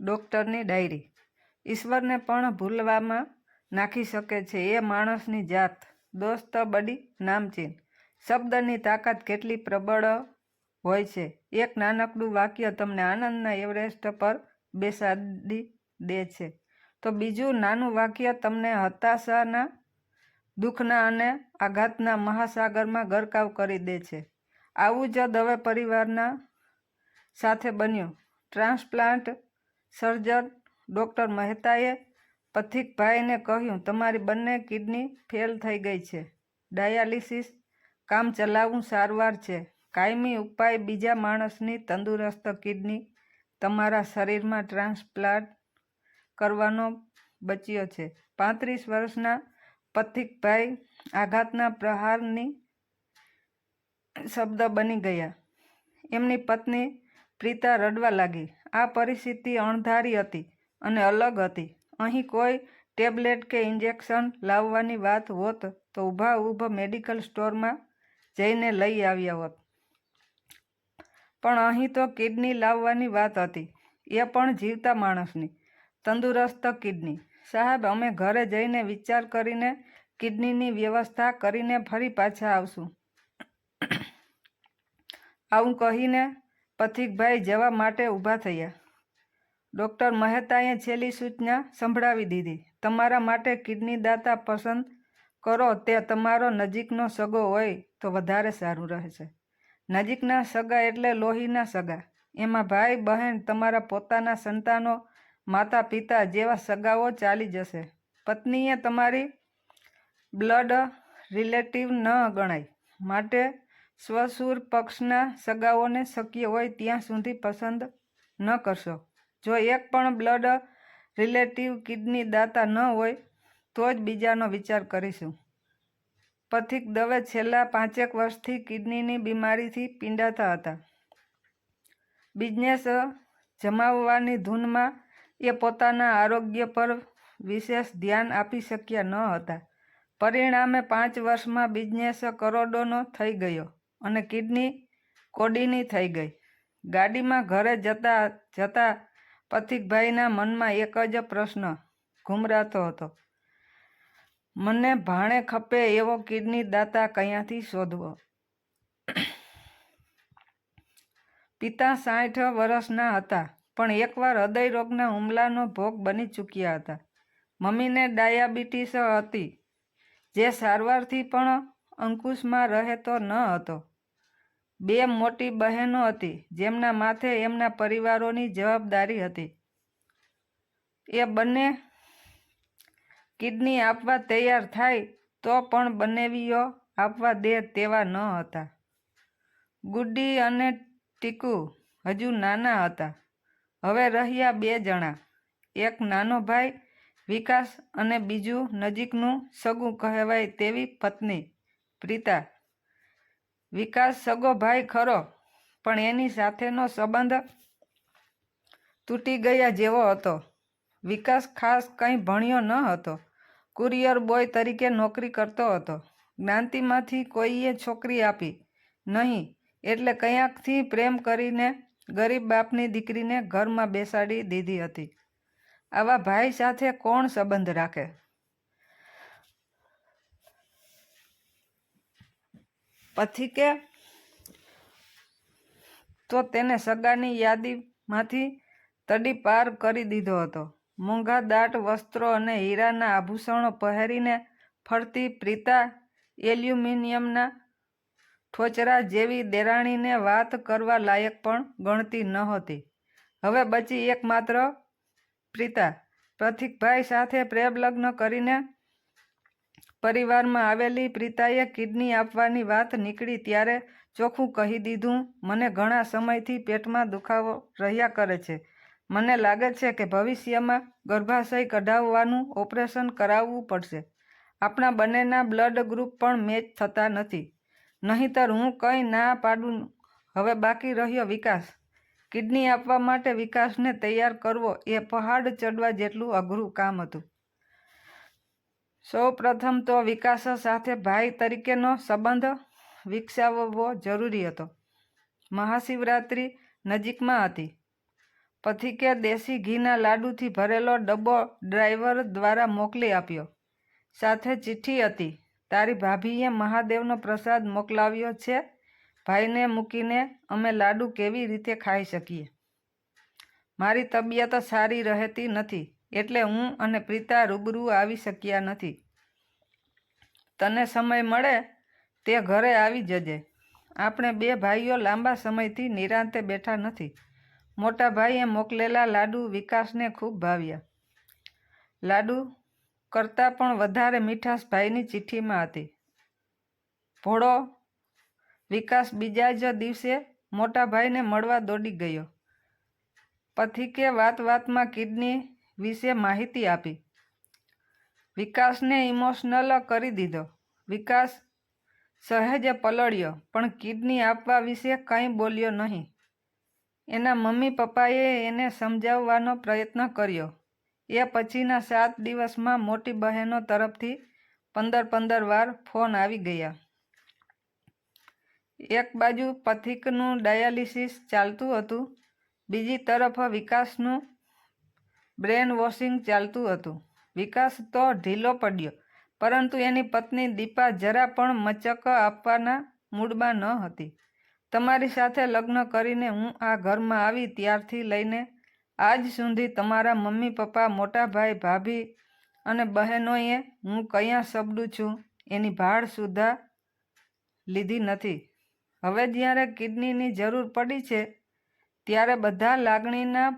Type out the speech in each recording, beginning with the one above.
ડૉક્ટરની ડાયરી. ઈશ્વરને પણ ભૂલવામાં નાખી શકે છે. એ માણસની જાત. દોસ્ત બડી નામચીન શબ્દની તાકાત કેટલી પ્રબળ હોય છે. એક નાનકડું વાક્ય તમને આનંદના એવરેસ્ટ પર બેસાડી દે છે. તો બીજું નાનું વાક્ય તમને હતાશાના, દુઃખના અને આઘાતના મહાસાગરમાં ગરકાવ કરી દે છે. આવું જ દવે પરિવારના સાથે બન્યું. ટ્રાન્સપ્લાન્ટ સર્જન ડૉક્ટર મહેતાએ પથિકભાઈને કહ્યું, તમારી બંને કિડની ફેલ થઈ ગઈ છે. ડાયાલિસિસ કામ ચલાવવું સારવાર છે. કાયમી ઉપાય બીજા માણસની તંદુરસ્ત કિડની તમારા શરીરમાં ટ્રાન્સપ્લાન્ટ કરવાનો બચ્યો છે. પાંત્રીસ વર્ષના પથિકભાઈ આઘાતના પ્રહારની શબ્દ બની ગયા. એમની પત્ની પ્રીતા રડવા લાગી. આ પરિસ્થિતિ અણધારી હતી અને અલગ હતી. અહીં કોઈ ટેબ્લેટ કે ઇન્જેક્શન લાવવાની વાત હોત તો ઊભા ઊભા મેડિકલ સ્ટોરમાં જઈને લઈ આવ્યા હોત. પણ અહીં તો કિડની લાવવાની વાત હતી. એ પણ જીવતા માણસની. તંદુરસ્ત કિડની. સાહેબ, અમે ઘરે જઈને વિચાર કરીને કિડનીની વ્યવસ્થા કરીને ફરી પાછા આવશું. આવું કહીને પથિકભાઈ જવા માટે ઊભા થયા. ડૉક્ટર મહેતાએ છેલ્લી સૂચના સંભળાવી દીધી. તમારા માટે કિડની દાતા પસંદ કરો, તે તમારો નજીકનો સગો હોય તો વધારે સારું રહેશે. નજીકના સગા એટલે લોહીના સગા. એમાં ભાઈ, બહેન, તમારા પોતાના સંતાનો માતા પિતા જેવા સગાઓ ચાલી જશે. પત્નીએ તમારી બ્લડ રિલેટિવ ન ગણાય. માટે સ્વસુર પક્ષના સગાઓને શક્ય હોય ત્યાં સુધી પસંદ ન કરશો. જો એક પણ બ્લડ રિલેટિવ કિડની દાતા ન હોય, તો જ બીજાનો વિચાર કરીશું. પથિક દવે છેલ્લા પાંચેક વર્ષથી કિડનીની બીમારીથી પીડાતા હતા. બિઝનેસ જમાવવાની ધૂનમાં એ પોતાના આરોગ્ય પર વિશેષ ધ્યાન આપી શક્યા ન હતા. પરિણામે પાંચ વર્ષમાં બિઝનેસ કરોડોનો થઈ ગયો. અને કિડની કોડીની થઈ ગઈ. ગાડીમાં ઘરે જતા જતા પથિકભાઈના મનમાં એક જ પ્રશ્ન ઘૂમરાતો હતો. મને ભાણે ખપે એવો કિડની દાતા ક્યાંથી શોધવો? પિતા સાઠ વર્ષના હતા, પણ એકવાર હૃદય રોગના હુમલાનો ભોગ બની ચૂક્યા હતા. મમ્મીને ડાયાબિટીસ હતી, જે સારવારથી પણ અંકુશમાં રહેતો ન હતો. બે મોટી બહેનો હતી, જેમના માથે એમના પરિવારોની જવાબદારી હતી. એ બંને કિડની આપવા તૈયાર થાય તો પણ બનેવીઓ આપવા દે તેવા ન હતા. ગુડ્ડી અને ટીકુ હજુ નાના હતા. હવે રહ્યા બે જણા. એક નાનો ભાઈ વિકાસ અને બીજું નજીકનું સગું કહેવાય તેવી પત્ની. પ્રીતા, વિકાસ સગો ભાઈ ખરો, પણ એની સાથેનો સંબંધ તૂટી ગયા જેવો હતો. વિકાસ ખાસ કંઈ ભણ્યો ન હતો. કુરિયર બોય તરીકે નોકરી કરતો હતો. જ્ઞાતિમાંથી કોઈએ છોકરી આપી નહીં, એટલે ક્યાંકથી પ્રેમ કરીને ગરીબ બાપની દીકરીને ઘરમાં બેસાડી દીધી હતી. આવા ભાઈ સાથે કોણ સંબંધ રાખે? પથિકે તો તેને સગાની યાદીમાંથી તડી પાર કરી દીધો હતો. મોંઘા દાટ વસ્ત્રો અને હીરાના આભૂષણો પહેરીને ફરતી પ્રીતા એલ્યુમિનિયમના ઠોચરા જેવી દેરાણીને વાત કરવા લાયક પણ ગણતી નહોતી હવે બચી એકમાત્ર પ્રીતા. પ્રતિકભાઈ સાથે પ્રેમ લગ્ન કરીને પરિવારમાં આવેલી પ્રીતાએ કિડની આપવાની વાત નીકળી ત્યારે ચોખ્ખું કહી દીધું, મને ઘણા સમયથી પેટમાં દુખાવો રહ્યા કરે છે. મને લાગે છે કે ભવિષ્યમાં ગર્ભાશય કઢાવવાનું ઓપરેશન કરાવવું પડશે. આપણા બંનેના બ્લડ ગ્રુપ પણ મેચ થતા નથી. નહીંતર હું કંઈ ના પાડું. હવે બાકી રહ્યો વિકાસ. કિડની આપવા માટે વિકાસને તૈયાર કરવો એ પહાડ ચડવા જેટલું અઘરું કામ હતું. સૌ પ્રથમ તો વિકાસ સાથે ભાઈ તરીકેનો સંબંધ વિકસાવવો જરૂરી હતો. મહાશિવરાત્રિ નજીકમાં હતી. પથિકે દેશી ઘીના લાડુથી ભરેલો ડબ્બો ડ્રાઈવર દ્વારા મોકલી આપ્યો. સાથે ચિઠ્ઠી હતી, તારી ભાભીએ મહાદેવનો પ્રસાદ મોકલાવ્યો છે. ભાઈને મૂકીને અમે લાડુ કેવી રીતે ખાઈ શકીએ? મારી તબિયત સારી રહેતી નથી. એટલે હું અને પ્રીતા રૂબરૂ આવી શક્યા નથી. તને સમય મળે તે ઘરે આવી જજે. આપણે બે ભાઈઓ લાંબા સમયથી નિરાંતે બેઠા નથી. મોટા ભાઈએ મોકલેલા લાડુ વિકાસને ખૂબ ભાવ્યા. લાડુ કરતાં પણ વધારે મીઠાશ ભાઈની ચિઠ્ઠીમાં હતી. ભોળો વિકાસ બીજા જ દિવસે મોટા ભાઈને મળવા દોડી ગયો. પથિકે વાત વાતમાં કિડની વિશે માહિતી આપી. વિકાસને ઇમોશનલ કરી દીધો. વિકાસ સહેજે પલળ્યો, પણ કિડની આપવા વિશે કંઈ બોલ્યો નહીં. એના મમ્મી પપ્પાએ એને સમજાવવાનો પ્રયત્ન કર્યો. એ પછીના સાત દિવસમાં મોટી બહેનો તરફથી પંદર પંદર વાર ફોન આવી ગયા. એક બાજુ પથિકનું ડાયાલિસિસ ચાલતું હતું, બીજી તરફ વિકાસનું બ્રેન વોશિંગ ચાલતું હતું. વિકાસ તો ઢીલો પડ્યો, પરંતુ એની પત્ની દીપા જરા પણ મચક આપવાના મૂડમાં ન હતી. તમારી સાથે લગ્ન કરીને હું આ ઘરમાં આવી ત્યારથી લઈને આજ સુધી તમારા મમ્મી પપ્પા, મોટા ભાઈ, ભાભી અને બહેનોએ હું કયા શબ્દું છું એની ભાળ સુધા લીધી નથી. હવે જ્યારે કિડનીની જરૂર પડી છે, ત્યારે બધા લાગણીના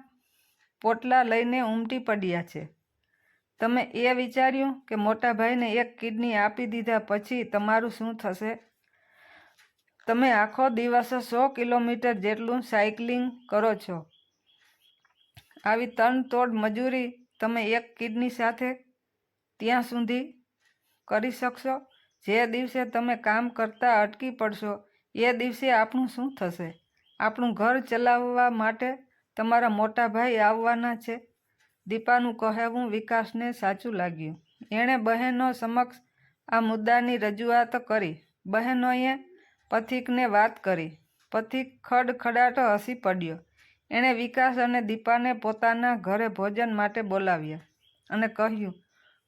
પોટલા લઈને ઉમટી પડ્યા છે. તમે એ વિચાર્યું કે મોટા ભાઈને એક કિડની આપી દીધા પછી તમારું શું થશે? તમે આખો દિવસ સો કિલોમીટર જેટલું સાયકલિંગ કરો છો. આવી તનતોડ મજૂરી તમે એક કિડની સાથે ત્યાં સુધી કરી શકશો? જે દિવસે તમે કામ કરતાં અટકી પડશો, એ દિવસે આપણું શું થશે? આપણું ઘર ચલાવવા માટે તમારા મોટા ભાઈ આવવાના છે. દીપાનું કહેવું વિકાસને સાચું લાગ્યું. એણે બહેનો સમક્ષ આ મુદ્દાની રજૂઆત કરી. બહેનોએ પથિકને વાત કરી. પથિક ખડખડાટ હસી પડ્યો. એણે વિકાસ અને દીપાને પોતાના ઘરે ભોજન માટે બોલાવ્યા અને કહ્યું,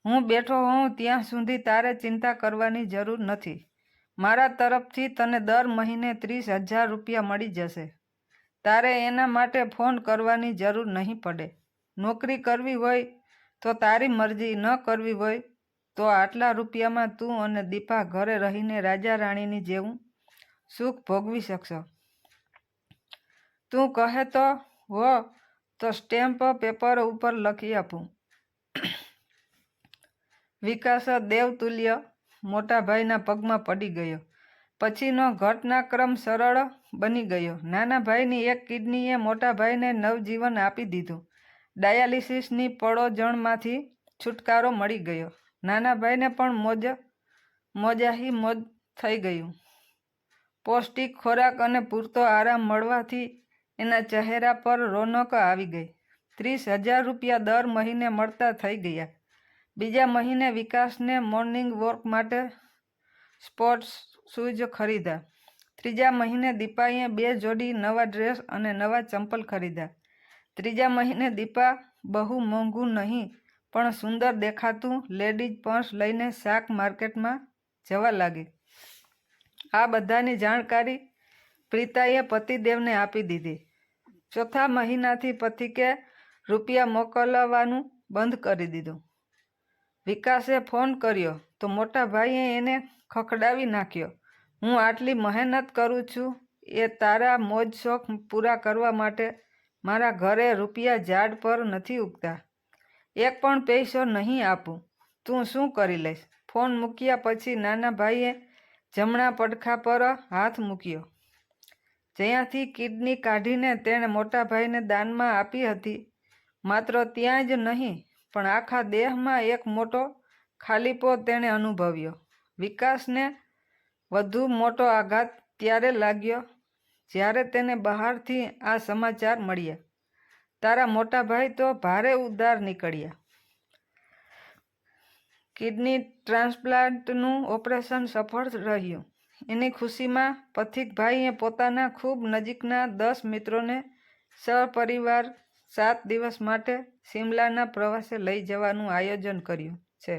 હું બેઠો હોઉં ત્યાં સુધી તારે ચિંતા કરવાની જરૂર નથી. મારા તરફથી તને દર મહિને ત્રીસ હજાર રૂપિયા મળી જશે. તારે એના માટે ફોન કરવાની જરૂર નહીં પડે. નોકરી કરવી હોય તો તારી મરજી, ન કરવી હોય તો આટલા રૂપિયામાં તું અને દીપા ઘરે રહીને રાજા રાણીની જેવું સુખ ભોગવી શકશો. તું કહે તો હો, તો સ્ટેમ્પ પેપર ઉપર લખી આપું. વિકાસ દેવતુલ્ય મોટા ભાઈના પગમાં પડી ગયો. પછીનો ઘટનાક્રમ સરળ બની ગયો. નાના ભાઈની એક કિડનીએ મોટા ભાઈને નવજીવન આપી દીધું. ડાયાલિસિસની પડોજણમાંથી છુટકારો મળી ગયો. નાના ભાઈને પણ મોજ, મોજાહી મોજ થઈ ગયું. પૌષ્ટિક ખોરાક અને પૂરતો આરામ મળવાથી એના ચહેરા પર રોનક આવી ગઈ. ત્રીસ હજાર રૂપિયા દર મહિને મળતા થઈ ગયા. બીજા મહિને વિકાસને મોર્નિંગ વોક માટે સ્પોર્ટ્સ શૂઝ ખરીદ્યા. ત્રીજા મહિને દીપાએ બે જોડી નવા ડ્રેસ અને નવા ચંપલ ખરીદ્યા. ત્રીજા મહિને દીપા બહુ મોંઘું નહીં, પણ સુંદર દેખાતું લેડીઝ પર્સ લઈને શાક માર્કેટમાં જવા લાગી. આ બધાની જાણકારી પ્રીતાએ પતિદેવને આપી દીધી. ચોથા મહિનાથી પથિકે રૂપિયા મોકલવાનું બંધ કરી દીધું. વિકાસે ફોન કર્યો તો મોટા ભાઈએ એને ખખડાવી નાખ્યો. હું આટલી મહેનત કરું છું, એ તારા મોજ શોખ પૂરા કરવા માટે મારા ઘરે રૂપિયા ઝાડ પર નથી ઉગતા. એક પણ પૈસો નહીં આપું. તું શું કરી લઈશ? ફોન મૂક્યા પછી નાના ભાઈએ જમણા પડખા પર હાથ મૂક્યો. જ્યાંથી કિડની કાઢીને તેણે મોટા ભાઈને દાનમાં આપી હતી, માત્ર ત્યાં જ નહીં, પણ આખા દેહમાં એક મોટો ખાલીપો તેણે અનુભવ્યો. વિકાસને વધુ મોટો આઘાત ત્યારે લાગ્યો જ્યારે તેને બહારથી આ સમાચાર મળ્યા. તારા મોટા ભાઈ તો ભારે ઉદાર નીકળ્યા. કિડની ટ્રાન્સપ્લાન્ટનું ઓપરેશન સફળ રહ્યું. એની ખુશીમાં પથિકભાઈએ પોતાના ખૂબ નજીકના દસ મિત્રોને સહપરિવાર સાત દિવસ માટે શિમલાના પ્રવાસે લઈ જવાનું આયોજન કર્યું છે.